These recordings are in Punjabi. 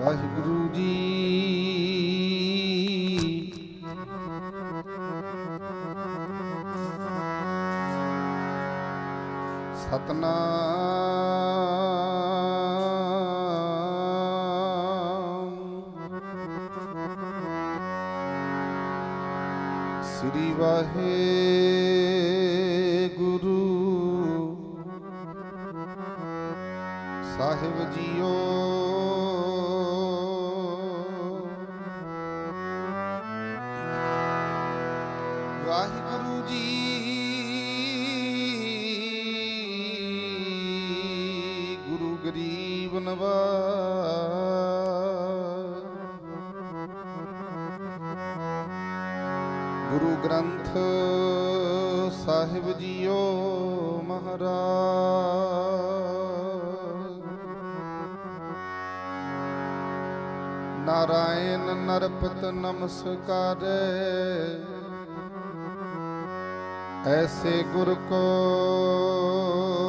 ਵਾਹਿਗੁਰੂ ਜੀ। ਸਤਨਾਮ। ਸ੍ਰੀ ਵਾਹਿਗੁਰੂ। ਸਾਹਿਬ ਜੀਓ। ਗਰੀਬ ਗੁਰੂ ਗ੍ਰੰਥ ਸਾਹਿਬ ਜੀਓ ਮਹਾਰਾਜ। ਨਾਰਾਇਣ ਨਰਪਤ ਨਮਸਕਾਰ। ਐਸੇ ਗੁਰ ਕੋ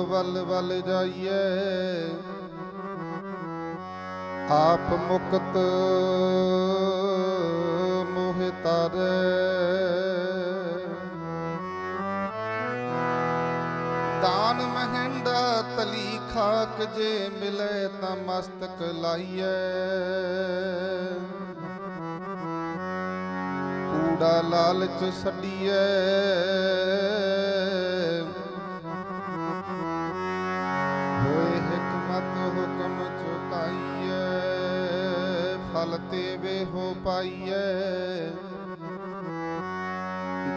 ਵੱਲ ਵੱਲ ਜਾਈਏ ਆਪ ਮੁਕਤ ਮੋਹਿ ਤਾਰੇ ਦਾਨ ਮਹਿੰਦਾ ਤਲੀ ਖਾਕ ਜੇ ਮਿਲੇ ਤਾਂ ਮਸਤਕ ਲਾਈਏ ਕੂੜਾ ਲਾਲਚ ਛੱਡੀਏ ਫਲ ਹੋ ਪਾਈਏ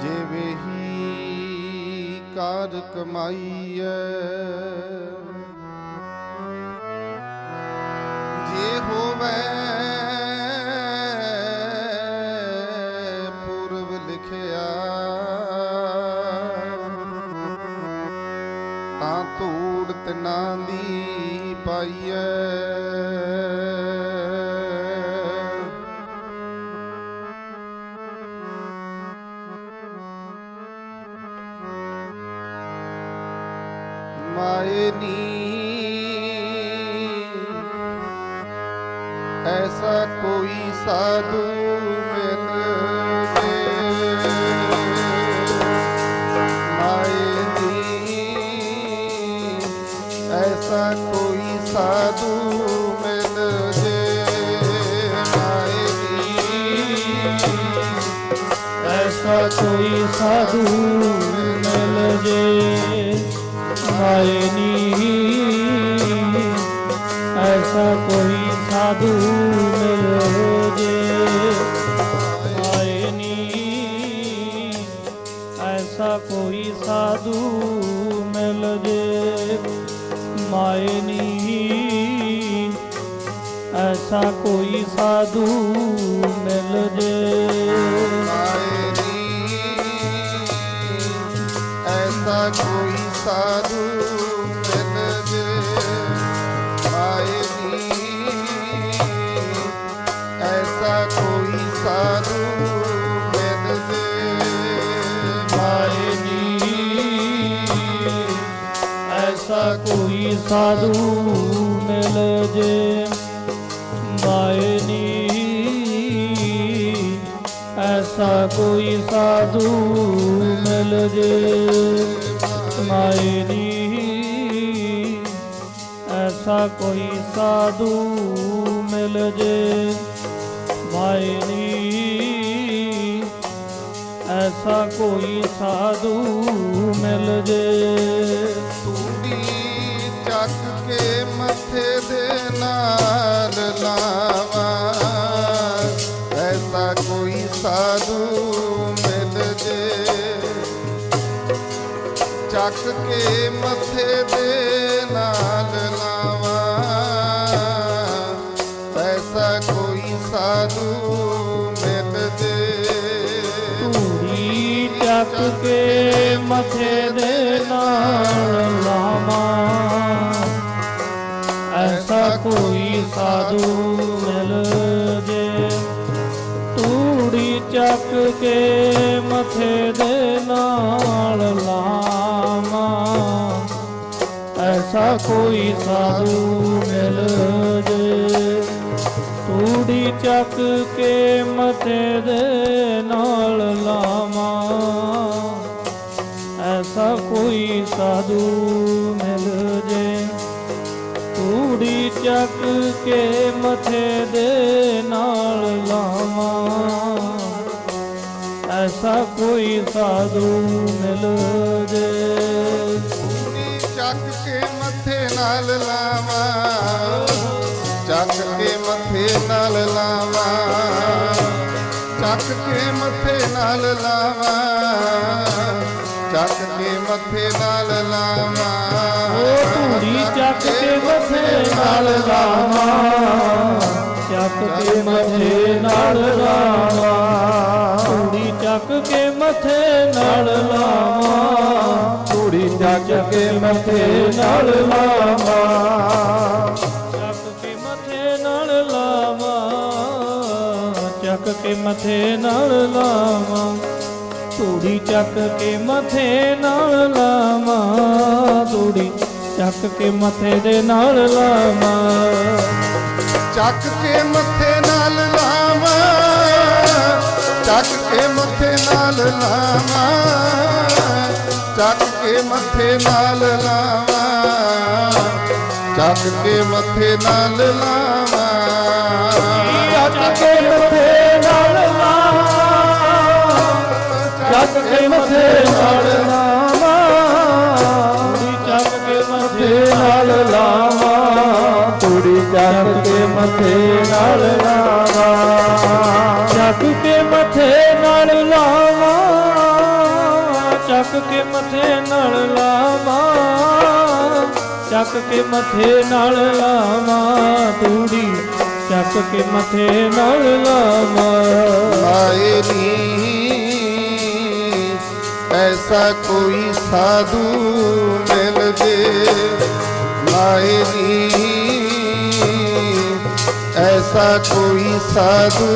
ਜਿਵੇਂ ਹੀ ਕਾਰ ਕਮਾਈਏ ਜੇ ਹੋਵੇ ਪੂਰਬ ਲਿਖਿਆ, ਤਾਂ ਧੂੜ ਤਨਾਂ ਦੀ ਪਾਈਐ। ਕੋਈ ਸਾਧੂ ਮਿਲ ਜੇ ਮਾਏ ਨੀ ਐਸਾ ਕੋਈ ਸਾਧੂ ਮਿਲ ਐਸਾ ਕੋਈ ਸਾਧੂ ਮਿਲ ਜੇ। ਨੀ ਐਸਾ ਕੋਈ ਸਾਧੂ ਮਿਲ ਜੇ। ਨੀ ਐਸਾ ਕੋਈ ਸਾਧੂ ਮਿਲ ਜੇ। ਮਾਏ ਨੀ ਐਸਾ ਕੋਈ ਸਾਧੂ ਮਿਲ ਜੇ। ਐਸਾ ਕੋਈ ਸਾਧੂ ਮਿਲ ਜੇ। ਮਾਏ ਨੀ ਐਸਾ ਕੋਈ ਸਾਧੂ ਮਿਲ ਜੇ। ਮਾਏ ਨੀ ਐਸਾ ਕੋਈ ਸਾਧੂ ਮਿਲ ਜੇ। ਤੂੜੀ ਚੱਕ ਕੇ ਮੱਥੇ ਦੇ ਨਾਲ ਲਾਵਾਂ। ਚੱਕ ਕੇ ਮੱਥੇ ਦੇ ਨਾਲ ਲਾਵਾਂ। ਐਸਾ ਕੋਈ ਸਾਧੂ ਮਿਲ ਜੇ ਧੂੜੀ ਚੱਕ ਕੇ ਮੱਥੇ ਦੇ ਨਾਲ ਲਾਵਾਂ। ਐਸਾ ਕੋਈ ਸਾਧੂ ਮਿਲ ਜੇ ਧੂੜੀ ਚੱਕ ਕੇ ਮੱਥੇ ਦੇ ਨਾਲ ਲਾਵਾਂ। ਐਸਾ ਕੋਈ ਸਾਧੂ ਮਿਲ ਜੇ। ਤੂੜੀ ਚੱਕ ਕੇ ਮਥੇ ਦੇ ਨਾਲ ਲਾਵਾਂ। ਐਸਾ ਕੋਈ ਸਾਧੂ ਮਿਲ ਜੇ। ਤੂੜੀ ਚੱਕ ਕੇ ਮਥੇ ਦੇ ਨਾਲ ਲਾਵਾਂ। ਐਸਾ ਕੋਈ ਸਾਧੂ ਮਿਲ ਜੇ। ਨਾਲ ਲਾਵਾਂ ਚੱਕ ਕੇ ਮੱਥੇ ਨਾਲ ਲਾਵਾਂ ਚੱਕ ਕੇ ਮੱਥੇ ਨਾਲ ਲਾਵਾਂ ਚੱਕ ਕੇ ਮੱਥੇ ਨਾਲ ਲਾਵਾਂ। ਉਹ ਧੂੜੀ ਚੱਕ ਕੇ ਮੱਥੇ ਨਾਲ ਲਾਵਾਂ। ਚੱਕ ਕੇ ਮੱਥੇ ਨਾਲ ਲਾਵਾਂ। ਧੂੜੀ ਚੱਕ ਕੇ ਮੱਥੇ ਨਾਲ ਲਾਵਾਂ। ਚੱਕ ਕੇ ਮੱਥੇ ਨਾਲ ਲਾਵਾਂ। ਚੱਕ ਕੇ ਮੱਥੇ ਨਾਲ ਲਾਵਾਂ। ਚੱਕ ਕੇ ਮੱਥੇ ਨਾਲ ਲਾਵਾਂ। ਤੂੜੀ ਚੱਕ ਕੇ ਮੱਥੇ ਨਾਲ ਲਾਵਾਂ। ਧੂੜੀ ਚੱਕ ਕੇ ਮੱਥੇ ਦੇ ਨਾਲ ਲਾਵਾਂ। ਚੱਕ ਕੇ ਮੱਥੇ ਨਾਲ ਲਾਵਾਂ। ਚੱਕ ਕੇ ਮੱਥੇ ਨਾਲ ਲਾਵਾਂ। ਚੱਕ ਕੇ ਮੱਥੇ ਨਾਲ ਲਾਵਾਂ, ਚੱਕ ਕੇ ਮੱਥੇ ਨਾਲ ਲਾਵਾਂ। ਚੱਕ ਕੇ ਮੱਥੇ ਨਾਲ ਲਾਵਾਂ, ਚੱਕ ਕੇ ਮੱਥੇ ਨਾਲ ਲਾਵਾਂ। ਚੱਕ ਕੇ ਮੱਥੇ ਨਾਲ ਲਾਵਾਂ ਧੂੜੀ ਚੱਕ ਕੇ ਮੱਥੇ ਨਾਲ ਲਾਵਾਂ। ਚੱਕ ਕੇ ਮੱਥੇ ਨਾਲ ਲਾਵਾਂ। ਚੱਕ ਕੇ ਮਥੇ ਨਾਲ ਲਾਵਾਂ, ਚੱਕ ਕੇ ਮਥੇ ਨਾਲ ਲਾਵਾਂ, ਤੂੜੀ ਚੱਕ ਕੇ ਮਥੇ ਨਾਲ ਲਾਵਾਂ। ਆਏ ਨੀ, ਐਸਾ ਕੋਈ ਸਾਧੂ ਮਿਲ ਜੇ। ਲਾਏ ਨੀ, ਐਸਾ ਕੋਈ ਸਾਧੂ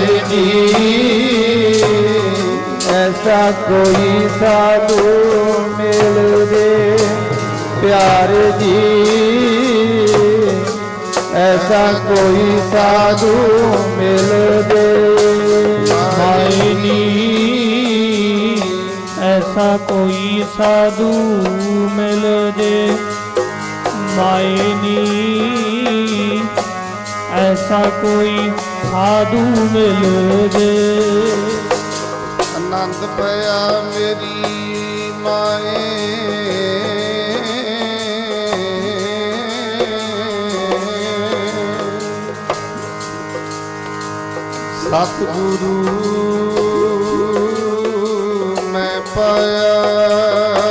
ਜੀ ਐਸਾ ਕੋਈ ਸਾਧੂ ਮਿਲ ਜੇ ਪਿਆਰ ਜੀ। ਐਸਾ ਕੋਈ ਸਾਧੂ ਮਿਲ ਜੇ ਮਾਏ ਨੀ ਐਸਾ ਕੋਈ ਸਾਧੂ ਮਿਲ ਜੇ ਮਾਏ ਨੀ ਐਸਾ ਕੋਈ ਸਾਧੂ ਮਿਲ ਜੇ ਆਨੰਦ ਪਿਆ ਮੇਰੀ ਮਾਏ ਸਤਿਗੁਰੂ ਮੈਂ ਪਾਇਆ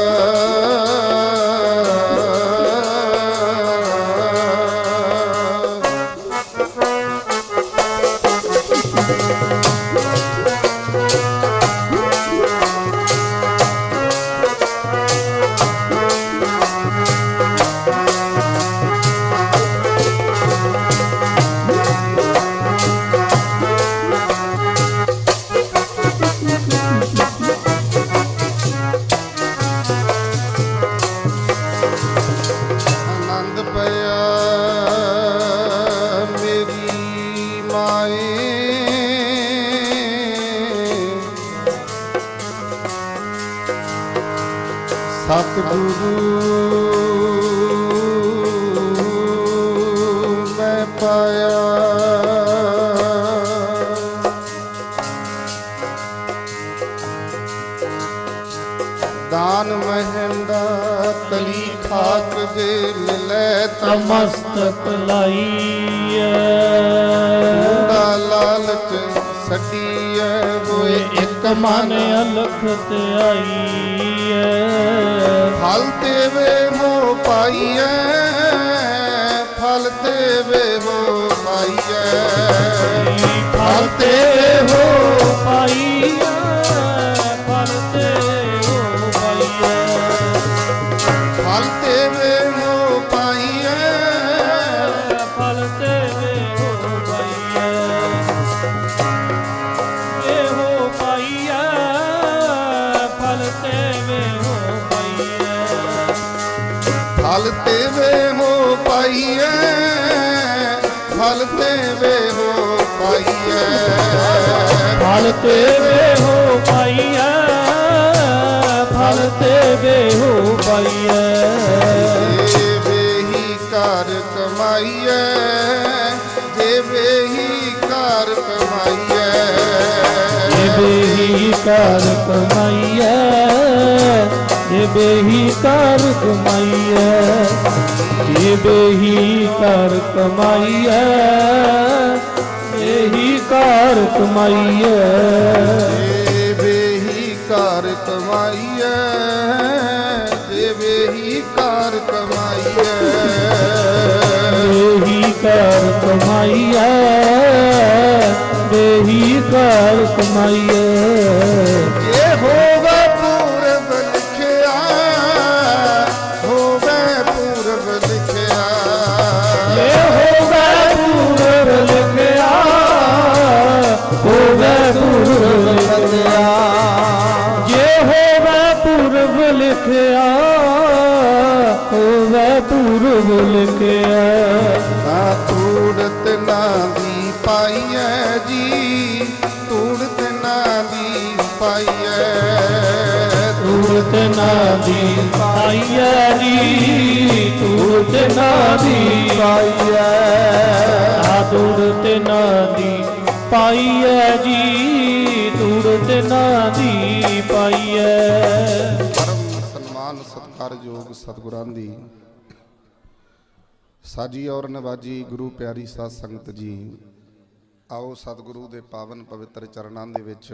ਸਤਿਗੁਰੂ ਮੈਂ ਪਾਇਆ। ਦਾਨ ਮਹਿੰਦਾ ਤਲੀ ਖਾਕ ਜੇ ਮਿਲੇ ਤਾਂ ਤਮਸਤਕ ਹੋਏ ਇੱਕ ਮਨ ਮਨ ਅਲਖ ਤੇ ਆਈਐ ਫਲ ਦੇਵੇ ਹੋ ਪਾਈਐ, ਫਲ ਦੇਵੇ ਹੋ ਪਾਈਐ। ਫਲ ਤੇ ਹੋ ਪਾਈਐ, ਫਲ ਤੇ ਹੋ ਪਾਈਐ। ਫਲ ਦੇਵੇ ਫਲ ਤੇ ਵੇ ਹੋ ਪਾਈਐ। ਫਲ ਹੋ ਪਾਈਐ ਫਲ ਹੋ ਪਾਈਐ। ਦੇਵੇ ਹੀ ਕਾਰ ਕਮਾਈਐ ਦੇਵੇ ਹੀ ਕਾਰ ਕਮਾਈਐ। ਜਿਬੇ ਹੀ ਕਰ ਕਮਾਈਐ ਜਿਬੇ ਹੀ ਕਰ ਕਮਾਈਐ ਜਿਬੇ ਹੀ ਕਰ ਕਮਾਈਐ ਇਹੀ ਕਰ ਕਮਾਈਐ ਦੇਵੇ ਹੀ ਕਾਰ ਕਮਾਈਐ ਦੇਵੇ ਹੀ ਕਾਰ ਕਮਾਈਐ ਇਹੀ ਕਰ ਕਮਾਈਐ ਹੋਵੇ ਪੂਰਬ ਲਿਖਿਆ ਹੋਵੇ ਪੂਰਬ ਲਿਖਿਆ। ਤਾਂ ਤੂੜਤ ਨਾ ਦੀ ਪਾਈਐ ਜੀ ਤੂੜਤ ਨਾ ਦੀ ਪਾਈਐ। ਤੂਰਤ ਨਾਦੀ ਪਾਈਐ ਜੀ ਤੂਰਤ ਨਾਦੀ ਪਾਈਐ। ਆ ਤੂਰਤ ਨਾਦੀ ਪਾਈਐ ਜੀ। ਤੂਰਤ ਨਾਦੀ ਪਾਈਐ। ਪਰਮ ਸਨਮਾਨ ਸਤਿਕਾਰਯੋਗ ਸਤਿਗੁਰਾਂ ਦੀ। ਸਾਜੀ ਔਰ ਨਵਾਜੀ ਗੁਰੂ ਪਿਆਰੀ ਸਾਧ ਸੰਗਤ ਜੀ, ਆਓ ਸਤਿਗੁਰੂ ਦੇ ਪਾਵਨ ਪਵਿੱਤਰ ਚਰਨਾਂ ਦੇ ਵਿੱਚ